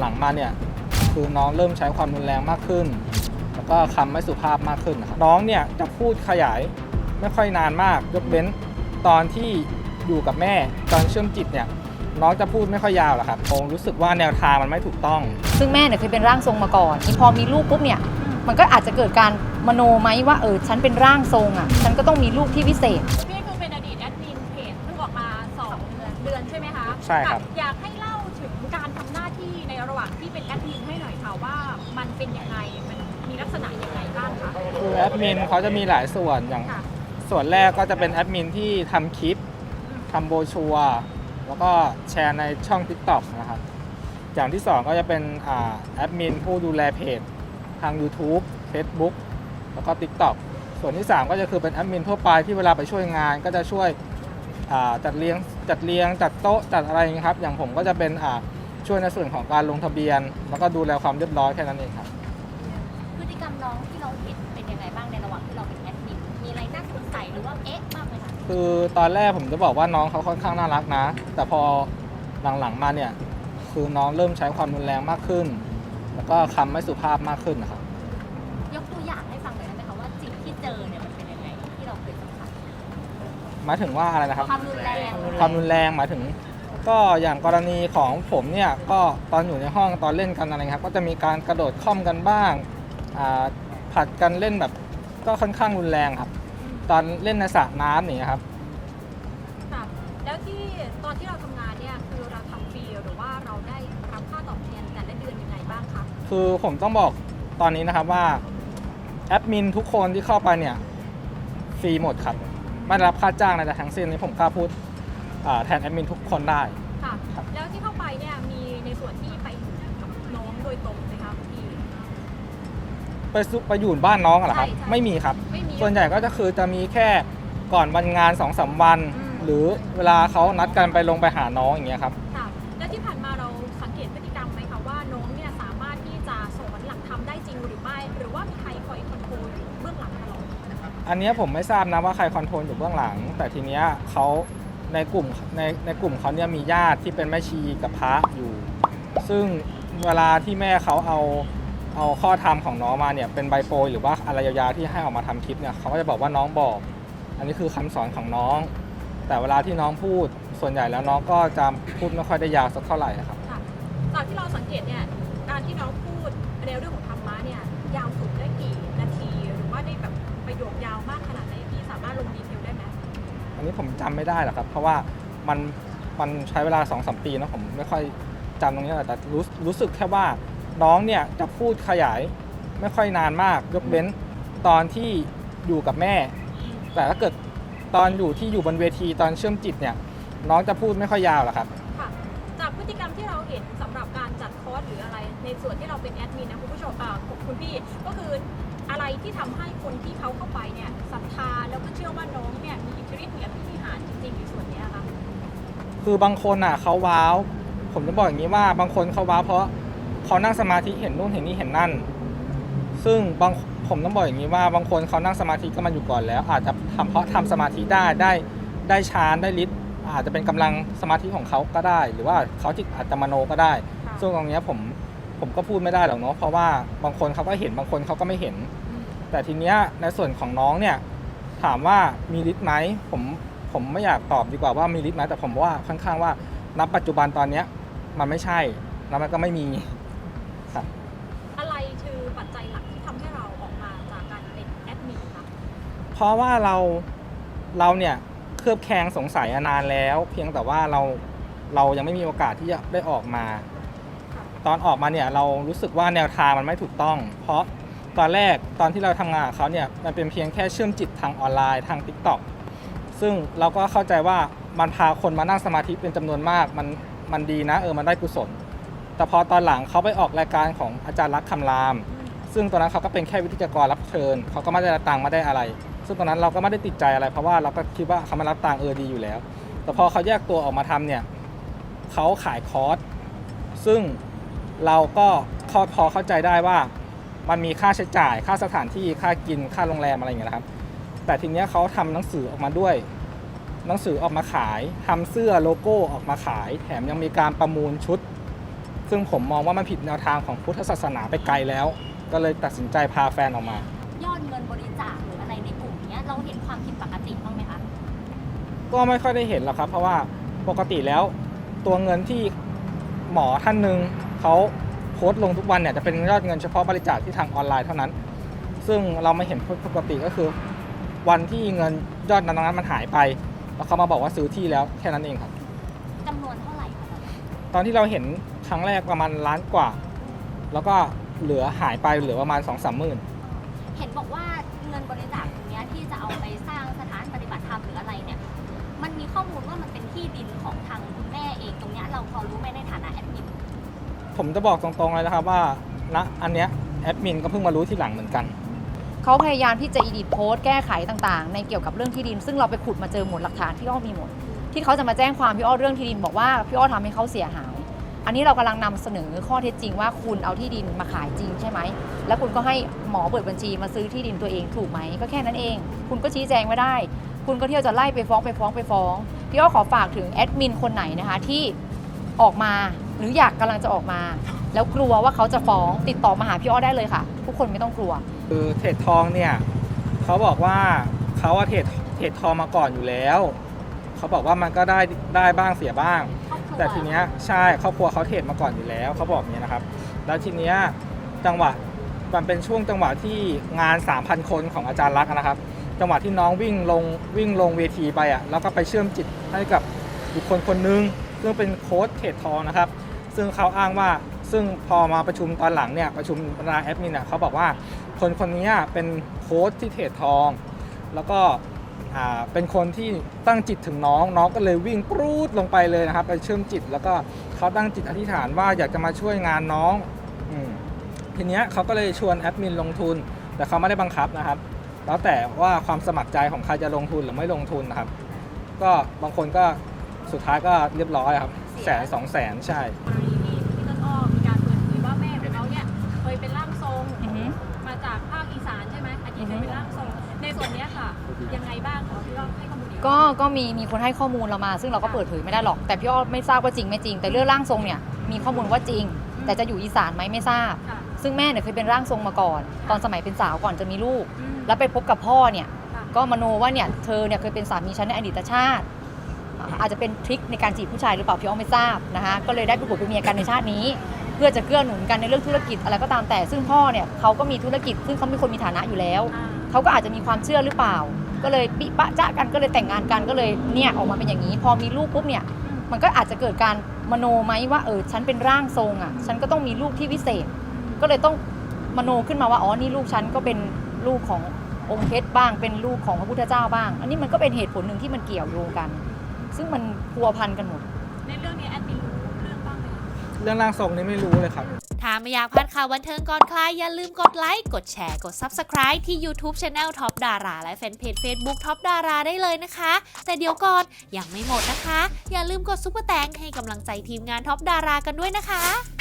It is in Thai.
หลังๆมาเนี่ยคือน้องเริ่มใช้ความรุนแรงมากขึ้น แล้วก็คำไม่สุภาพมากขึ้นนะครับน้องเนี่ยจะพูดขยายไม่ค่อยนานมากยกเว้นตอนที่อยู่กับแม่ตอนเชื่อมจิตเนี่ยน้องจะพูดไม่ค่อยยาวหรอกครับผมรู้สึกว่าแนวทางมันไม่ถูกต้อง ซึ่งแม่เนี่ยเคยเป็นร่างทรงมาก่อนพอมีลูกปุ๊บเนี่ยมันก็อาจจะเกิดการมโนไหมว่าเออฉันเป็นร่างทรงอะฉันก็ต้องมีลูกที่วิเศษพี่คือเป็นอดีตแอดมินเพจเพิ่งออกมาสองเดือนเดือนใช่ไหมคะใช่ครับอยากให้เล่าถึงการทำหน้าที่ในระ หว่างที่เป็นแอดมินให้หน่อยค่ะว่ามันเป็นยังไงมันมีลักษณะยังไงบ้างคะคือแอดมินเขาจะมีหลายส่วนอย่างค่ะส่วนแรกก็จะเป็นแอดมินที่ทำคลิปทำโบรชัวร์แล้วก็แชร์ในช่อง TikTok นะครับ อย่างที่2ก็จะเป็นอ่าแอดมินผู้ดูแลเพจทาง YouTube Facebook แล้วก็ TikTok ส่วนที่3ก็จะคือเป็นแอดมินทั่วไปที่เวลาไปช่วยงาน ก็จะช่วยอ่าจัดเรียงจัดเรียงจัดโต๊ะจัดอะไรอย่างนี้ครับ อย่างผมก็จะเป็นอ่า ช่วยในส่วนของการลงทะเบียน แล้วก็ดูแลความเรียบร้อยแค่นั้นเองครับ พฤติกรรมน้องที่เราเห็นเป็นยังไงบ้างในระหว่างที่เราเป็นแอดมินมีอะไรน่าสงสัยหรือว่าเอ๊ะบ้างไหมคะคือตอนแรกผมจะบอกว่าน้องเขาค่อนข้างน่ารักนะ แต่พอหลังๆมาเนี่ย คือน้องเริ่มใช้ความรุนแรงมากขึ้น แล้วก็คำไม่สุภาพมากขึ้นนะครับ ยกตัวอย่างให้ฟังหน่อยได้ไหมคะว่าสิ่งที่เจอเนี่ยมันเป็นยังไงที่เราเคยสัมผัสหมายถึงว่าอะไรนะครับ ความรุนแรงความรุนแรงหมายถึง ก็อย่างกรณีของผมเนี่ยก็ตอนอยู่ในห้องตอนเล่นกันอะไรครับ ก็จะมีการกระโดดค่อมกันบ้างอ่าผัดกันเล่นแบบก็ค่อนข้างรุนแรงครับ ตอนเล่นในสระน้ำอย่างเงี้ยครับค่ะแล้วที่ตอนที่เราทำงานเนี่ยคือเราทำฟรีหรือว่าเราได้รับค่าตอบแทนแต่ละเดือนยังไงบ้างคะคือผมต้องบอกตอนนี้นะครับว่าแอดมินทุกคนที่เข้าไปเนี่ยฟรีหมดครับไม่ได้รับค่าจ้างใดๆทั้งสิ้นนี่ผมกล้าพูดอ่า แทนแอดมินทุกคนได้ ค่ะ ครับ แล้วที่เข้าไปเนี่ยมีในส่วนที่ไปอยู่กับน้องโดยตรงไหมคะพี่ ไปซุไปอยู่บ้านน้องอะเหรอครับ ใช่ใช่ ไม่มีครับ ไม่มี ส่วนใหญ่ก็จะคือจะมีแค่ก่อนวันงาน2อสาวัน อืม หรือเวลาเขานัดกันไปลงไปหาน้องอย่างเงี้ยครับ ค่ะ แล้วที่ผ่านมาเราสังเกตพฤติกรรมไหมคะว่าน้องเนี่ยสามารถที่จะสอนหลักธรรมได้จริงหรือไม่ หรือว่ามีใครคอยคอนโทรลอยู่เบื้องหลังตลอดอันเนี้ยผมไม่ทราบนะว่าใครคอนโทรลอยู่เบื้องหลัง แต่ทีเนี้ยเขา ในกลุ่มในในกลุ่มเขาเนี่ยมีญาติที่เป็นแม่ชีกับพระอยู่ ซึ่งเวลาที่แม่เขาเอาเอาข้อธรรมของน้องมาเนี่ยเป็นใบโปรยหรือว่าอะไรยาวๆที่ให้ออกมาทำคลิปเนี่ยเขาก็จะบอกว่าน้องบอก อันนี้คือคำสอนของน้อง แต่เวลาที่น้องพูดส่วนใหญ่แล้วน้องก็จะพูดไม่ค่อยได้ยาวสักเท่าไหร่ครับค่ะจากที่เราสังเกตเนี่ยการที่น้องพูดในเรื่องของธรรมะเนี่ยยาวสุดได้กี่นาทีหรือว่าได้แบบประโยคยาวมากขนาด นี้ผมจำไม่ได้หรอกครับ เพราะว่ามันมันใช้เวลา2อสปีนะผมไม่ค่อยจำตรงนี้หรอกแต่รู้รู้สึกแค่ว่าน้องเนี่ยจะพูดขยายไม่ค่อยนานมากยกเว้นตอนที่อยู่กับแม่ แต่ถ้าเกิดตอนอยู่ที่อยู่บนเวทีตอนเชื่อมจิตเนี่ย น้องจะพูดไม่ค่อยยาวหรอกครับ ค่ะจากพฤติกรรมที่เราเห็นสำหรับการจัดคอร์สหรืออะไร ในส่วนที่เราเป็นแอดมินนะคุณผู้ชมอ่าคุณพี่ก็คือ อะไรที่ทำให้คนที่เขาเข้าไปเนี่ยศรัทธาแล้วก็เชื่อว่าน้องเนี่ยมีอิทธิฤทธิ์มีอภินิหารจริงๆในส่วนเนี้ยค่ะคือบางคนอะเขาว้าว ผมจะบอกอย่างนี้ว่าบางคนเขาว้าวเพราะเขานั่งสมาธิเห็นนู่นเห็นนี่เห็นนั่น ซึ่งบางผมต้องบอกอย่างนี้ว่าบางคนเขานั่งสมาธิก็มาอยู่ก่อนแล้ว อาจจะทำเพราะทำสมาธิได้ได้ได้ฌานได้ฤทธิ์อาจจะเป็นกำลังสมาธิของเขาก็ได้ หรือว่าเขาจิตอาจจะมโนก็ได้ค่ะซึ่งตรงเนี้ยผม ผมก็พูดไม่ได้หรอกเนาะเพราะว่าบางคนเขาก็เห็นบางคนเขาก็ไม่เห็น แต่ทีเนี้ยในส่วนของน้องเนี่ยถามว่ามีฤทธิ์ไหมผมผมไม่อยากตอบดีกว่าว่ามีฤทธิ์ไหมแต่ผมว่าค่อนข้างว่าณปัจจุบันตอนเนี้ยมันไม่ใช่แล้วมันก็ไม่มีครับอะไรคือปัจจัยหลักที่ทำให้เราออกมาจากการเป็นแอดมินคะเพราะว่าเราเราเนี่ยเคลือบแคลงสงสัยมานานแล้ว เพียงแต่ว่าเราเรายังไม่มีโอกาสที่จะได้ออกมา ตอนออกมาเนี่ยเรารู้สึกว่าแนวทางมันไม่ถูกต้อง เพราะตอนแรกตอนที่เราทำงานกับเขาเนี่ยมันเป็นเพียงแค่เชื่อมจิตทางออนไลน์ทาง t ิ k t o k ซึ่งเราก็เข้าใจว่ามันพาคนมานั่งสมาธิเป็นจำนวนมากมันมันดีนะเออมันได้กุศล แต่พอตอนหลังเขาไปออกรายการของอาจารย์รักคำราม ซึ่งตอนนั้นเขาก็เป็นแค่วิทยากรรับเชิญเขาก็ไม่ได้รับตังค์ไม่ได้อะไร ซึ่งตอนนั้นเราก็ไม่ได้ติดใจอะไร เพราะว่าเราก็คิดว่าเขามารับตังค์เออดีอยู่แล้ว แต่พอเขาแยกตัวออกมาทำเนี่ยเขาขายคอร์สซึ่ง เราก็เข้าพอเข้าใจได้ว่ามันมีค่าใช้จ่าย ค่าสถานที่ค่ากินค่าโรงแรมอะไรอย่างเงี้ยนะครับ แต่ทีเนี้ยเขาทำหนังสือออกมาด้วย หนังสือออกมาขายทำเสื้อโลโก้ออกมาขาย แถมยังมีการประมูลชุด ซึ่งผมมองว่ามันผิดแนวทางของพุทธศาสนาไปไกลแล้ว ก็เลยตัดสินใจพาแฟนออกมา ยอดเงินบริจาคหรืออะไรในกลุ่มเนี้ยเราเห็นความผิดปกติบ้างไหมคะก็ไม่ค่อยได้เห็นหรอกครับ เพราะว่าปกติแล้วตัวเงินที่หมอท่านหนึ่ง เขาโพสต์ลงทุกวันเนี่ยจะเป็นยอดเงินเฉพาะบริจาคที่ทางออนไลน์เท่านั้น ซึ่งเราไม่เห็นปกติก็คือ วันที่เงินยอดนั้นมันหายไป แล้วเขามาบอกว่าซื้อที่แล้วแค่นั้นเองครับ จำนวนเท่าไหร่คะตอนนี้ตอนที่เราเห็นครั้งแรกประมาณล้านกว่า แล้วก็เหลือหายไปเหลือประมาณ2องสามหมื่นเห็นบอกว่าเงินบริจาคตรงเนี้ยที่จะเอาไปสร้างสถานปฏิบัติธรรมหรืออะไรเนี่ย มันมีข้อมูลว่ามันเป็นที่ดินของทางคุณแม่เองตรงเนี้ยเราพอรู้ไหมในฐานะแอดมิน ผมจะบอกตรงๆเลยนะครับว่าณอันเนี้ยแอดมินก็เพิ่งมารู้ทีหลังเหมือนกัน เขาพยายามที่จะอีดิทโพสต์แก้ไขต่างๆ ในเกี่ยวกับเรื่องที่ดิน ซึ่งเราไปขุดมาเจอหมดหลักฐานที่อ้อมีหมด ที่เขาจะมาแจ้งความพี่อ้อเรื่องที่ดินบอกว่าพี่อ้อทำให้เขาเสียหาย อันนี้เรากำลังนำเสนอข้อเท็จจริงว่าคุณเอาที่ดินมาขายจริงใช่ไหม แล้วคุณก็ให้หมอเปิดบัญชีมาซื้อที่ดินตัวเองถูกไหมก็แค่นั้นเอง คุณก็ชี้แจงไม่ได้ คุณก็เที่ยวจะไล่ไปฟ้องไปฟ้องไปฟ้องพี่อ้อขอฝากถึงแอดมินคนไหนนะคะที่ออกมา หรืออยากกำลังจะออกมา แล้วกลัวว่าเขาจะฟ้องติดต่อมาหาพี่อ้อได้เลยค่ะ ทุกคนไม่ต้องกลัว คือเทรดทองเนี่ยเขาบอกว่าเขาอะเทรดเทรดทองมาก่อนอยู่แล้วเขาบอกว่ามันก็ได้ได้บ้างเสียบ้างครอบครัวแต่ทีเนี้ยใช่ครอบครัวเขาเทรดมาก่อนอยู่แล้วเขาบอกอย่างนี้ยนะครับ แล้วทีเนี้ยจังหวะมันเป็นช่วงจังหวะที่งาน 3,000 คนของอาจารย์รักษณ์นะครับ จังหวะที่น้องวิ่งลงวิ่งลงเวทีไปอะแล้วก็ไปเชื่อมจิตให้กับบุคคลคนหนึงซึ่งเป็นโค้ชเทรดทองนะครับ ซึ่งเขาอ้างว่าซึ่งพอมาประชุมตอนหลังเนี่ยประชุมบรรดาแอดมินอะเขาบอกว่าคนคนนี้เป็นโค้ชที่เทรดทอง แล้วก็เป็นคนที่ตั้งจิตถึงน้องน้องก็เลยวิ่งปรูดลงไปเลยนะครับ ไปเชื่อมจิต แล้วก็เขาตั้งจิตอธิษฐานว่าอยากจะมาช่วยงานน้องอทีเนี้ยเขาก็เลยชวนแอดมินลงทุน แต่เขาไม่ได้บังคับนะครับ แล้วแต่ว่าความสมัครใจของใครจะลงทุนหรือไม่ลงทุนนะครับ ก็บางคนก็สุดท้ายก็เรียบร้อยครับแสนสองแสนใช่ กรณีที่ที่ต้นอ้อมีการเปิดเผยว่าแม่ของเขาเนี่ยเคยเป็นร่างทรง อือฮึ มาจากภาคอีสานใช่ไหมอดีตเคยเป็นร่างทรง ในส่วนเนี้ยค่ะ ยังไงบ้างขอพี่อ้อมให้ข้อมูลอีกก็ ก็มี มีคนให้ข้อมูลเรามา ซึ่งเราก็เปิดเผยไม่ได้หรอก แต่พี่อ้อไม่ทราบว่าจริงไม่จริง แต่เรื่องร่างทรงเนี่ย มีข้อมูลว่าจริง แต่จะอยู่อีสานไหมไม่ทราบ ค่ะซึ่งแม่เนี่ยเคยเป็นร่างทรงมาก่อน ตอนสมัยเป็นสาวก่อนจะมีลูก อืมแล้วไปพบกับพ่อเนี่ย ค่ะก็มโนว่าเนี่ย เธอเนี่ยเคยเป็นสามีฉันในอดีตชาติ อ่าอาจจะเป็นทริคในการจีบผู้ชายหรือเปล่าพี่อ้อไม่ทราบนะคะก็เลยได้ไปผัวเป็นเมียกันในชาตินี้ เพื่อจะเกื้อหนุนกันในเรื่องธุรกิจอะไรก็ตามแต่ ซึ่งพ่อเนี่ยเขาก็มีธุรกิจ ซึ่งเขามีคนมีฐานะอยู่แล้วอ่าเขาก็อาจจะมีความเชื่อหรือเปล่า ก็เลยปิปะจ้ากันก็เลยแต่งงานกันก็เลยเนี่ยออกมาเป็นอย่างนี้ พอมีลูกปุ๊บเนี่ยมันก็อาจจะเกิดการมโนไหมว่าเออฉันเป็นร่างทรงอะฉันก็ต้องมีลูกที่วิเศษ ก็เลยต้องมโนขึ้นมาว่าอ๋อนี่ลูกฉันก็เป็นลูกขององค์เพชรบ้างเป็นลูกของพระพุทธเจ้าบ้าง อันนี้มันก็เป็นเหตุผลหนึ่งที่มันเกี่ยวโยงกัน ซึ่งมันพัวพันกันหมด ในเรื่องนี้แอดมินรู้เรื่องบ้างไหมคะเรื่องร่างทรงนี่ไม่รู้เลยครับ ถ้าไม่อยากพลาดข่าวบันเทิงก่อนใครอย่าลืมกดไลค์ กดแชร์ กด Subscribe ที่ YouTube Channel Top Dara และแฟนเพจ Facebook Top Dara ได้เลยนะคะ แต่เดี๋ยวก่อนยังไม่หมดนะคะ อย่าลืมกดซุปเปอร์แตงให้กำลังใจทีมงาน Top Dara กันด้วยนะคะ